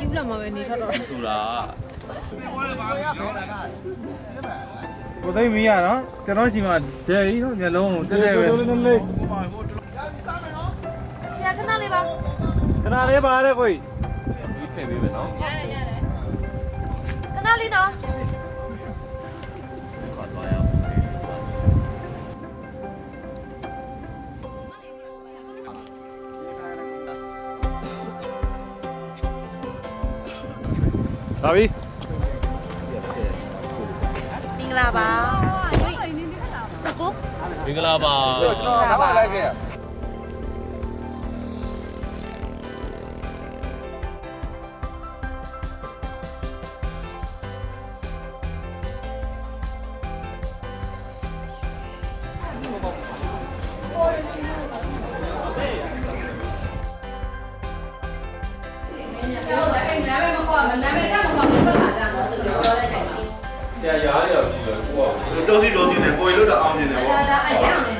ကျူးလာမှာပဲနေထွက်တော့ဆိုတာကိုသိမရနော်ကျွန်တော်ရှိမှဒယ်ကြီးနော်မျက်လုံးကိုတက်တက်ပဲဆရာခဏလေးပါခဏလေးပါတဲ့ကိုဖယ်ပေးမယ်နော်ရတယ်ရတယ်ခဏလေးနော် ပါပြီမင်္ဂလာပါကိုမင်္ဂလာပါတော့ဘာလိုက်ခဲ့ဆ ကိုကတော်စီတော်စီနဲ့ကိုရီလို့တော့အောင်နေတယ်ပေါ့ဒါအရင်အောင်နေ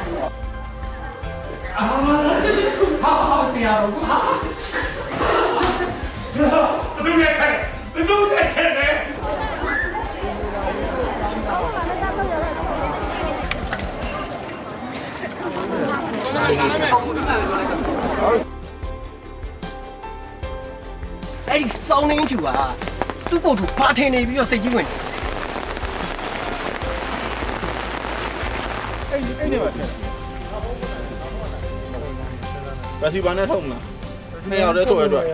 အဲ့ဒီစောင်းနေဖြူကသူ့ကိုယ်သူဘာထင်နေပြီးတော့စိတ်ကြီးဝင်ဘယ် စီဘာနဲ့ထုံးမလားနှစ်ယောက်တည်းထုတ်ရအတွက်